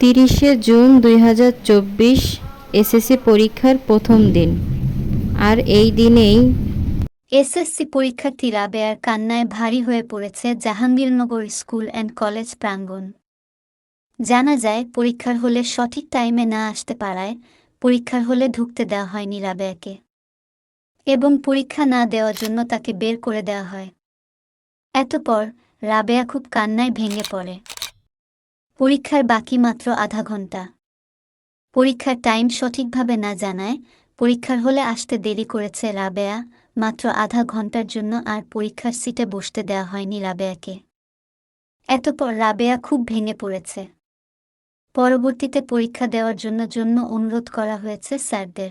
তিরিশে জুন দুই হাজার চব্বিশ এসএসসি পরীক্ষার প্রথম দিন। আর এই দিনেই এসএসসি পরীক্ষার্থী রাবেয়ার কান্নায় ভারী হয়ে পড়েছে জাহাঙ্গীরনগর স্কুল অ্যান্ড কলেজ প্রাঙ্গণ। জানা যায়, পরীক্ষার হলে সঠিক টাইমে না আসতে পারায় পরীক্ষার হলে ঢুকতে দেওয়া হয়নি রাবেয়াকে এবং পরীক্ষা না দেওয়ার জন্য তাকে বের করে দেওয়া হয়। এতপর রাবেয়া খুব কান্নায় ভেঙে পড়ে। পরীক্ষার বাকি মাত্র আধা ঘণ্টা। পরীক্ষার টাইম সঠিকভাবে না জানায়, পরীক্ষার হলে আসতে দেরি করেছে রাবেয়া, মাত্র আধা ঘণ্টার জন্য আর পরীক্ষার সিটে বসতে দেওয়া হয়নি রাবেয়াকে। এতপর রাবেয়া খুব ভেঙে পড়েছে। পরবর্তীতে পরীক্ষা দেওয়ার জন্য জন্য অনুরোধ করা হয়েছে স্যারদের।